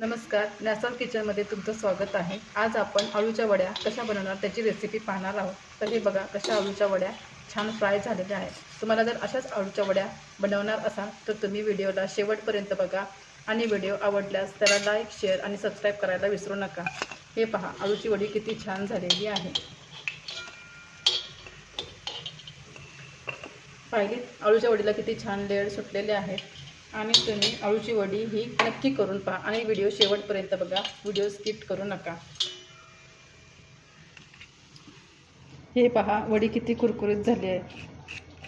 नमस्कार नॅसल किचनमध्ये तुमचं स्वागत आहे. आज आपण आळूच्या वड्या कशा बनवणार त्याची रेसिपी पाहणार आहोत. तर हे बघा कशा आळूच्या वड्या छान फ्राय झालेल्या आहेत. तुम्हाला जर अशाच आळूच्या वड्या बनवणार असाल तर तुम्ही व्हिडिओला शेवटपर्यंत बघा. आणि व्हिडिओ आवडल्यास त्याला लाईक शेअर आणि सबस्क्राईब करायला विसरू नका. हे पहा आळूची वडी किती छान झालेली आहे. पाहिली आळूच्या वडीला किती छान लेअर सुटलेले आहेत. आणि तुम्ही अळूची वडी ही नक्की करून पहा. आणि व्हिडिओ शेवटपर्यंत बघा. व्हिडिओ स्किप करू नका. हे पहा वडी किती कुरकुरीत झाली आहे.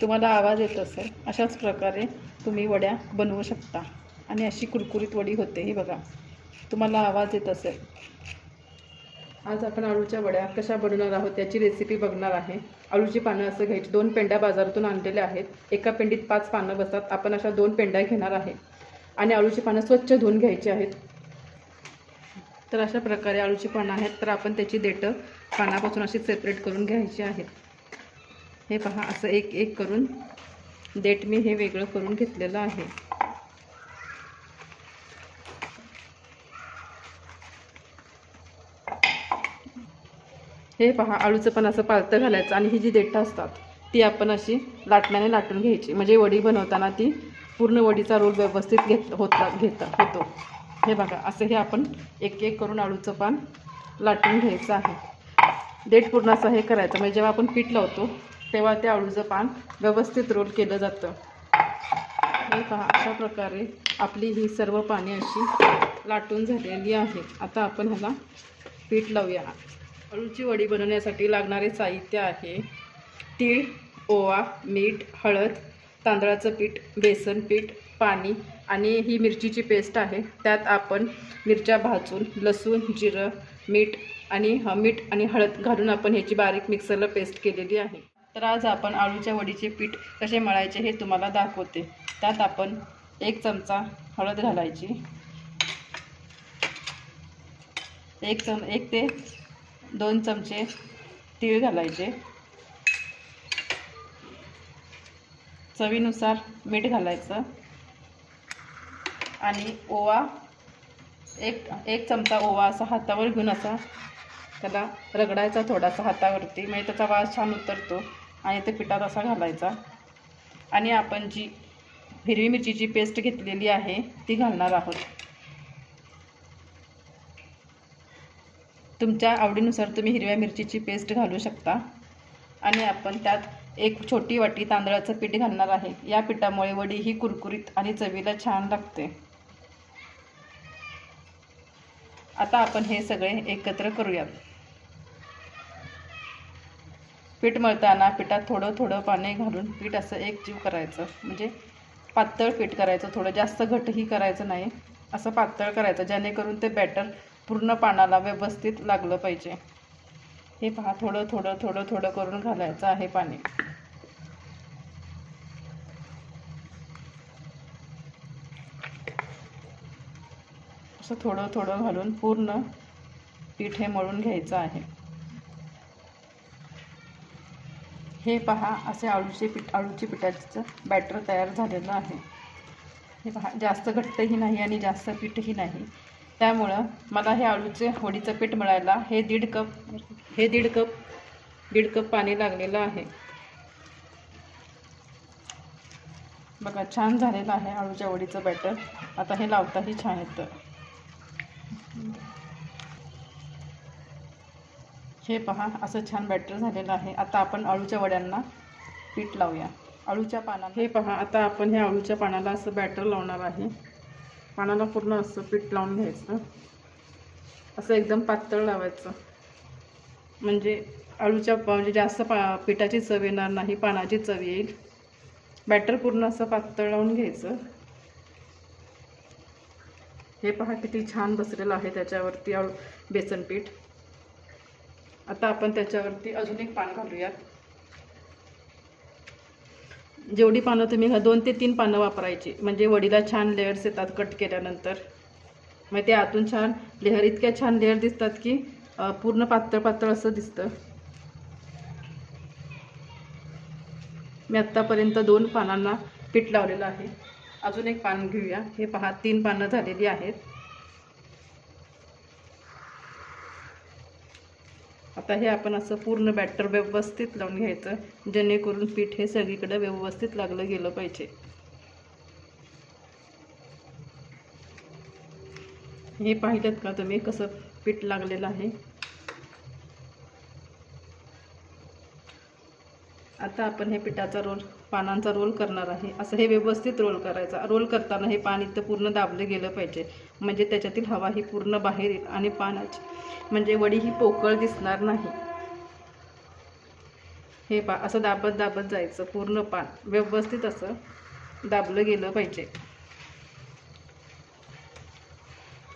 तुम्हाला आवाज येत असेल. अशाच प्रकारे तुम्ही वड्या बनवू शकता. आणि अशी कुरकुरीत वडी होते ही बघा. तुम्हाला आवाज येत असेल. आज आपण आळूच्या वड्या कशा बनवणार आहोत त्याची रेसिपी बघणार आहे. आळूची पानं असं घ्यायची. दोन पेंड्या बाजारातून आणलेल्या आहेत. एका पेंडीत पाच पानं बसतात. आपण अशा दोन पेंड्या घेणार आहे. आणि आळूची पानं स्वच्छ धुवून घ्यायची आहेत. तर अशा प्रकारे आळूची पानं आहेत. तर आपण त्याची देठं पानापासून अशी सेपरेट करून घ्यायची आहेत. हे पहा असं एक एक करून देठ मी हे वेगळं करून घेतलेलं आहे. हे पहा आळूचं पण असं पालतं घालायचं आणि ही जी देठं असतात ती आपण अशी लाटण्याने लाटून घ्यायची. म्हणजे वडी बनवताना ती पूर्ण वडीचा रोल व्यवस्थित घेत होता घेता होतो. हे बघा असं हे आपण एक एक करून आळूचं पान लाटून घ्यायचं आहे. देठ पूर्ण असं हे करायचं. म्हणजे जेव्हा आपण पीठ लावतो तेव्हा ते आळूचं पान व्यवस्थित रोल केलं जातं. हे पहा अशा प्रकारे आपली ही सर्व पाने अशी लाटून झालेली आहेत. आता आपण ह्याला पीठ लावूया. अळूची वडी बनवण्यासाठी लागणारे साहित्य आहे. तीळ ओवा मीठ हळद तांदळाचं पीठ बेसन पीठ पाणी आणि ही मिरचीची पेस्ट आहे. त्यात आपण मिरच्या भाजून लसूण जिरं मीठ आणि ह मीठ आणि हळद घालून आपण ह्याची बारीक मिक्सरला पेस्ट केलेली आहे. तर आज आपण आळूच्या वडीचे पीठ कसे मळायचे हे तुम्हाला दाखवते. त्यात आपण एक चमचा हळद घालायची. एक चम एक ते दोन चमचे तीळ घालायचे. चवीनुसार मीठ घालायचं. आणि ओवा एक एक चमचा ओवा असा हातावर घेऊन असा त्याला रगडायचा थोडासा हातावरती. म्हणजे त्याचा वास छान उतरतो आणि ते पिठात असा घालायचा. आणि आपण जी हिरवी मिरचीची पेस्ट घेतलेली आहे ती घालणार आहोत. तुमच्या आवडीनुसार तुम्ही हिरव्या मिरचीची पेस्ट घालू शकता. आणि आपण त्यात एक छोटी वाटी तांदळाचं पीठ घालणार आहे. या पिठामुळे वडी ही कुरकुरीत आणि चवीला छान लागते. आता आपण हे सगळे एकत्र करूयात. पीठ मळताना पिठात थोडं थोडं पाणी घालून पीठ असं एक जीव करायचं. म्हणजे पातळ पीठ करायचं. थोडं जास्त घटही करायचं नाही. असं पातळ करायचं. जेणेकरून ते बॅटर पूर्ण पानाला व्यवस्थित लागलं पाहिजे. हे पहा थोडं थोडं थोडं थोडं करून घालायचं आहे पाणी. असं थोडं थोडं घालून पूर्ण पीठ हे मळून घ्यायचं आहे. हे पहा असे आळूचे पीठ आळूची पिठाचं बॅटर तयार झालेलं आहे. हे पहा जास्त घट्टही नाही आणि जास्त पीठही नाही. त्यामुळं मला हे आळूचे होडीचं पीठ मिळायला हे दीड कप हे दीड कप दीड कप पाणी लागलेलं आहे. बघा छान झालेलं आहे आळूच्या वडीचं बॅटर. आता हे लावताही छान येतं. हे पहा असं छान बॅटर झालेलं आहे. आता आपण अळूच्या वड्यांना पीठ लावूया. अळूच्या पानाला हे पहा आता आपण हे अळूच्या पानाला असं बॅटर लावणार आहे. पानाला पूर्ण असं पीठ लावून घ्यायचं. असं एकदम पातळ लावायचं. म्हणजे अळूच्या म्हणजे जास्त पा पिठाची चव येणार नाही पानाची चव येईल. बॅटर पूर्ण असं पातळ लावून घ्यायचं. हे पहा किती छान बसलेलं आहे त्याच्यावरती आळू बेसन पीठ. आता आपण त्याच्यावरती अजून एक पान घालूयात. जेवढी पानं तुम्ही दोन ते तीन पानं वापरायची. म्हणजे वडीला छान लेअर्स येतात कट केल्यानंतर. मग ते आतून छान लेहर इतक्या छान लेअर दिसतात की पूर्ण पातळ पातळ असं दिसतं. मी आत्तापर्यंत दोन पानांना पीठ लावलेलं आहे. अजून एक पान घेऊया. हे पहा तीन पानं झालेली आहेत. आता हे आपण असं पूर्ण बॅटर व्यवस्थित लावून घ्यायचं. जेणेकरून पीठ हे सगळीकडे व्यवस्थित लागलं गेलं पाहिजे. हे पाहिलं का तुम्ही कसं पीठ लागलेलं आहे? आता आपण हे पिठाचा रोल पानांचा रोल करणार आहे. असं हे व्यवस्थित रोल करायचा. रोल करताना हे पान इथं पूर्ण दाबलं गेलं पाहिजे. म्हणजे त्याच्यातील हवा ही पूर्ण बाहेर येईल आणि पानाची म्हणजे वडी ही पोकळ दिसणार नाही. हे पा असं दाबत दाबत जायचं पूर्ण पान. व्यवस्थित असं दाबलं गेलं पाहिजे.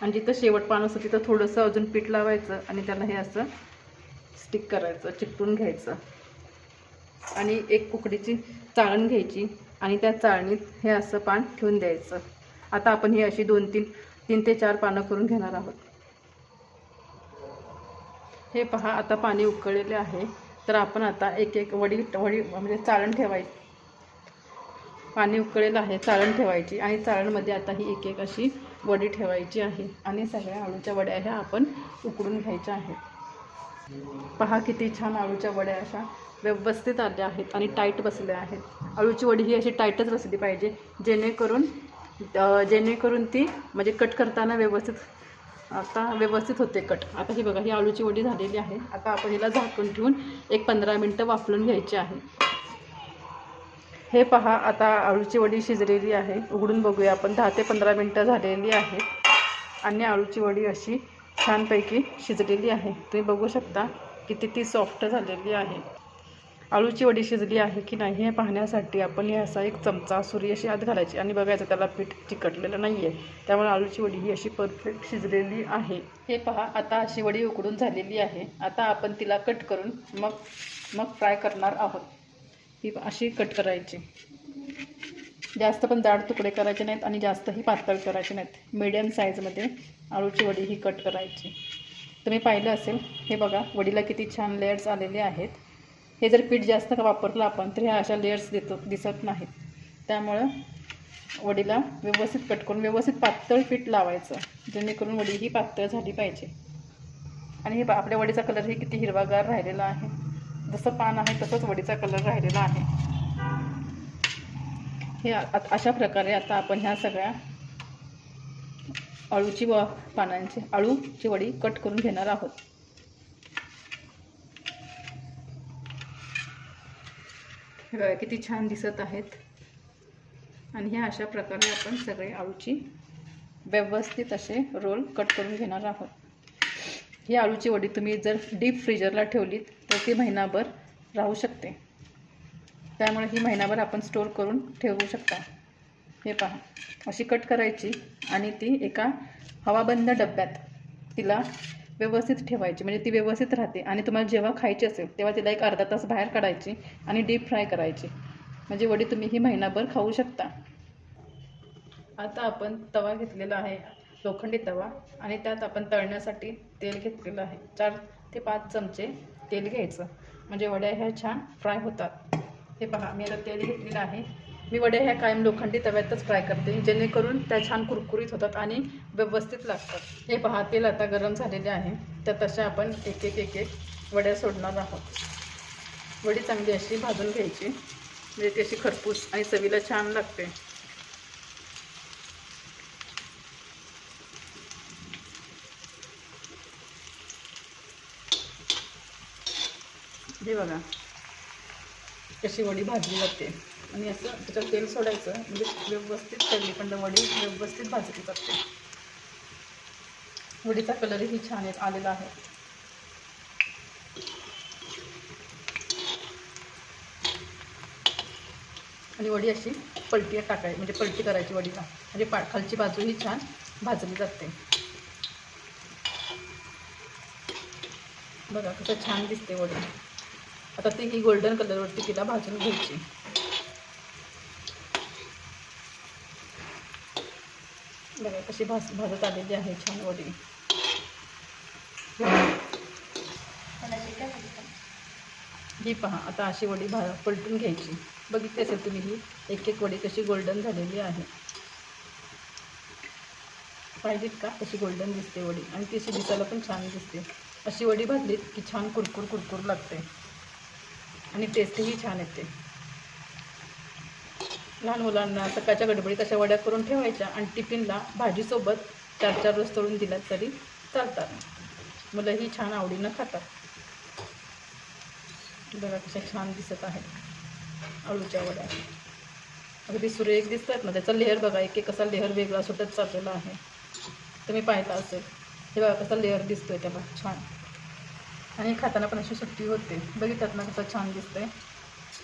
आणि जिथं शेवट पान असतं तिथं थोडंसं अजून पीठ लावायचं आणि त्याला हे असं स्टिक करायचं चिकटून घ्यायचं. आणि एक उकडीची चाळण घ्यायची आणि त्या चाळणीत हे असं पान ठेवून द्यायचं. आता आपण ही अशी दोन तीन तीन ते चार पानं करून घेणार आहोत. हे पहा आता पाणी उकळलेले आहे. तर आपण आता एक एक वडी वडी म्हणजे चाळण ठेवायची पाणी उकळलेलं आहे चाळण ठेवायची आणि चाळणमध्ये आता ही एक एक अशी वडी ठेवायची आहे. आणि सगळ्या आळूच्या वड्या ह्या आपण उकडून घ्यायच्या आहेत. पहा किती छान आळूच्या वड्या अशा व्यवस्थित आल्या आहेत आणि टाईट बसल्या आहेत. आळूची वडी ही अशी टाईटच बसली पाहिजे जेणेकरून जेणेकरून ती म्हणजे कट करताना व्यवस्थित आता व्यवस्थित होते कट आता ही बघा ही आळूची वडी झालेली आहे. आता आपण हिला झाकून ठेवून एक पंधरा मिनटं वाफलून घ्यायची आहे. हे पहा आता आळूची वडी शिजलेली आहे. उघडून बघूया आपण. दहा ते पंधरा मिनटं झालेली आहे आणि आळूची वडी अशी छानपैकी शिजलेली आहे. तुम्ही बघू शकता किती ती सॉफ्ट झालेली आहे. आळूची वडी शिजली आहे की नाही हे पाहण्यासाठी आपण हे असा एक चमचा सुरी अशी आत घालायची आणि बघायचं त्याला पीठ चिकटलेलं नाही आहे त्यामुळे आळूची वडी ही अशी परफेक्ट शिजलेली आहे. हे पहा आता अशी वडी उकडून झालेली आहे. आता आपण तिला कट करून मग मग फ्राय करणार आहोत. ही अशी कट करायची. जास्त पण जाड तुकडे करायचे नाहीत आणि जास्तही पातळ करायचे नाहीत. मीडियम साईजमध्ये आळूची वडी ही कट करायची. तुम्ही पाहिलं असेल हे बघा वडीला किती छान लेयर्स आलेले आहेत. हे जर पीठ जास्त का वापरलं आपण तर ह्या अशा लेयर्स देतो दिसत नाहीत. त्यामुळं वडीला व्यवस्थित कट करून व्यवस्थित पातळ पीठ लावायचं जेणेकरून वडी ही पातळ झाली पाहिजे. आणि हे आपल्या वडीचा कलरही किती हिरवागार राहिलेला आहे. जसं पान आहे तसंच वडीचा कलर राहिलेला आहे. हे अशा प्रकारे आता आपण ह्या सगळ्या अळूची व पानांची अळूची वडी कट करून घेणार आहोत. हे बघा किती छान दिसत आहेत. आणि ह्या अशा प्रकारे आपण सगळे आळूची व्यवस्थित असे रोल कट करून घेणार आहोत. ही आळूची वडी तुम्ही जर डीप फ्रीजरला ठेवलीत तर ती महिनाभर राहू शकते. त्यामुळे ही महिनाभर आपण स्टोर करून ठेवू शकता. हे पहा. अशी कट करायची आणि ती एका हवाबंद डब्यात तिला व्यवस्थित ठेवायची. म्हणजे ती व्यवस्थित राहते. आणि तुम्हाला जेव्हा खायची असेल तेव्हा तिला एक अर्धा तास बाहेर काढायची आणि डीप फ्राय करायची. म्हणजे वडी तुम्ही ही महिनाभर खाऊ शकता. आता आपण तवा घेतलेला आहे लोखंडी तवा. आणि त्यात आपण तळण्यासाठी तेल घेतलेलं आहे. चार ते पाच चमचे तेल घ्यायचं. म्हणजे वड्या ह्या छान फ्राय होतात. हे पहा मी आता तेल घेतलेलं आहे. मी वड्या ह्या कायम लोखंडी तव्यातच फ्राय करते जेणेकरून त्या छान कुरकुरीत होतात आणि व्यवस्थित लागतात. हे पहा तेल आता गरम झालेले आहे. तर तशा आपण एक एक एक एक वड्या सोडणार आहोत. वडी चांगली अशी भाजून घ्यायची. म्हणजे ती अशी खरपूस आणि चवीला छान लागते. हे बघा. कशी वडी भाजली जाते. आणि असं त्याच्यात तेल सोडायचं म्हणजे व्यवस्थित तळली पण वडी व्यवस्थित भाजली जाते. वडीचा कलरही छान आहे आलेला आहे. आणि वडी अशी पलटी टाकायची म्हणजे पलटी करायची वडीला. म्हणजे पा खालची बाजू ही छान भाजली जाते. बघा कसं छान दिसते वडी. आता ती ही गोल्डन कलरवरती तिला भाजून घ्यायची. बघा कशी भाज भाजत आलेली आहे छान वडी. ही पहा आता अशी वडी भा पलटून घ्यायची. बघितली असेल तुम्ही ही एक एक वडी कशी गोल्डन झालेली आहे. पाहिजेत का? तशी गोल्डन दिसते वडी. आणि ती अशी दिसायला पण छान दिसते. अशी वडी भाजलीत की छान कुरकुर कुरकुर लागते. आणि टेस्टही छान येते. लहान मुलांना सकाळच्या गडबडीत अशा वड्या करून ठेवायच्या आणि टिफिनला भाजीसोबत चार चार रोज तळून दिल्यात तरी चालतात. मुलंही छान आवडीनं खातात. बघा कशा छान दिसत आहेत अळूच्या वड्या. अगदी सुरेख दिसतात ना त्याचा लेअर बघा एक एक कसा लेअर वेगळा सुटत चाललेला आहे. तुम्ही पाहिला असेल. हे बघा कसा लेअर दिसतोय त्याला छान. आणि खाताना पण अशी सुट्टी होते. बघितलं ना कसं छान दिसतंय.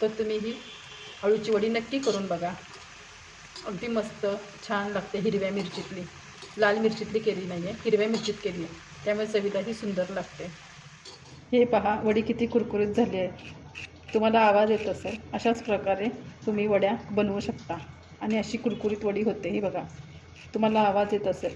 तर तुम्ही ही अळूची वडी नक्की करून बघा. अगदी मस्त छान लागते हिरव्या मिरचीतली. लाल मिरचीतली केली नाही आहे हिरव्या मिरचीत केली आहे. त्यामुळे चवीलाही सुंदर लागते. हे पहा वडी किती कुरकुरीत झाली आहे. तुम्हाला आवाज येत असेल अशाच प्रकारे तुम्ही वड्या बनवू शकता. आणि अशी कुरकुरीत वडी होते ही बघा. तुम्हाला आवाज येत असेल.